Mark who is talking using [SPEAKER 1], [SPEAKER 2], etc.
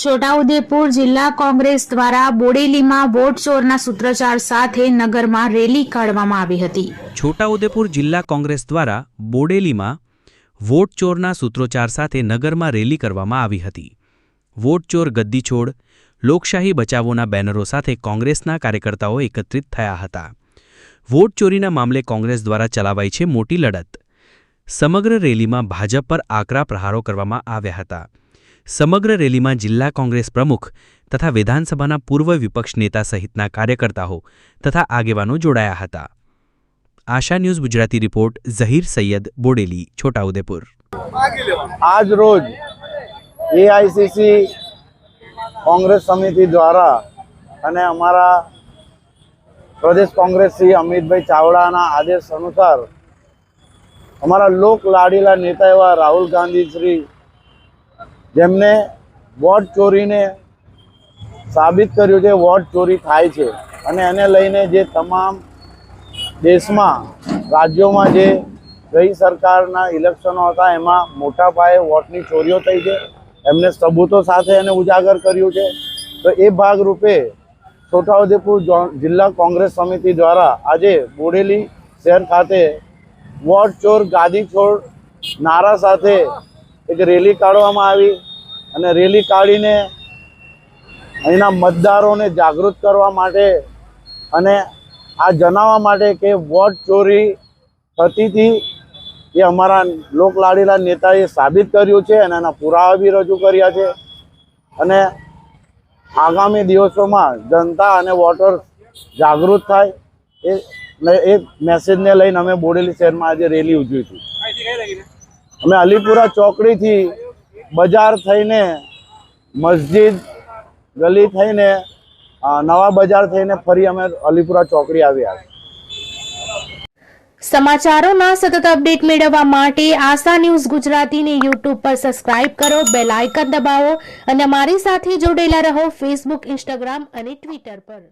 [SPEAKER 1] છોટાઉદેપુર જિલ્લા કોંગ્રેસ દ્વારા બોડેલીમાં વોટ ચોરના સૂત્રોચ્ચાર સાથે નગરમાં રેલી કાઢવામાં આવી હતી.
[SPEAKER 2] છોટાઉદેપુર જિલ્લા કોંગ્રેસ દ્વારા બોડેલીમાં વોટ ચોરના સૂત્રોચ્ચાર સાથે નગરમાં રેલી કરવામાં આવી હતી. વોટ ચોર ગદ્દી છોડ, લોકશાહી બચાવોના બેનરો સાથે કોંગ્રેસના કાર્યકર્તાઓ એકત્રિત થયા હતા. વોટ ચોરીના મામલે કોંગ્રેસ દ્વારા ચલાવાઈ છે મોટી લડત. સમગ્ર રેલીમાં ભાજપ પર આકરા પ્રહારો કરવામાં આવ્યા હતા. સમગ્ર રેલીમાં જિલ્લા કોંગ્રેસ પ્રમુખ તથા વિધાનસભાના પૂર્વ વિપક્ષ નેતા સહિતના કાર્યકર્તાઓ તથા આગેવાનો જોડાયા હતા. Asha news Gujarati report, Zaheer Sayed, Bodeli, Chhota Udepur.
[SPEAKER 3] આજ રોજ એઆઈસીસી કોંગ્રેસ સમિતિ દ્વારા અને અમારા પ્રદેશ કોંગ્રેસ શ્રી અમિતભાઈ ચાવડાના આદેશ અનુસાર અમારા લોક લાડીલા નેતા એવા રાહુલ ગાંધી શ્રી જેમને વોટ ચોરીને સાબિત કર્યું છે, વોટ ચોરી થાય છે. અને એને લઈને જે તમામ દેશમાં, રાજ્યોમાં જે ગઈ સરકારના ઇલેક્શનો હતા, એમાં મોટા પાયે વોટની ચોરીઓ થઈ છે. એમને સબૂતો સાથે એને ઉજાગર કર્યું છે. તો એ ભાગરૂપે છોટાઉદેપુર જિલ્લા કોંગ્રેસ સમિતિ દ્વારા આજે બોડેલી શહેર ખાતે વોટ ચોર, ગાદી છોડ નારા સાથે એક રેલી કાઢવામાં આવી. અને રેલી કાઢીને અહીંના મતદારોને જાગૃત કરવા માટે અને આ જણાવવા માટે કે વોટ ચોરી થતી હતી એ અમારા લોકલાડીલા નેતાએ સાબિત કર્યું છે અને એના પુરાવા બી રજૂ કર્યા છે. અને આગામી દિવસોમાં જનતા અને વોટર જાગૃત થાય એ એ મેસેજને લઈને અમે બોડેલી શહેરમાં આજે રેલી ઉજવી હતી. અમે અલીપુરા ચોકડીથી બજાર થઈને, મસ્જિદ, ગલી થઈને નવા બજાર થઈને ફરી અમે અલીપુરા ચોકડી આવ્યા.
[SPEAKER 1] સમાચારોના સતત અપડેટ મેળવવા માટે આશા ન્યૂઝ ગુજરાતીને યુટ્યુબ પર સબસ્ક્રાઇબ કરો, બેલ આઇકન દબાવો અને અમારી સાથે જોડેલા રહો ફેસબુક, ઇન્સ્ટાગ્રામ અને ટ્વિટર પર.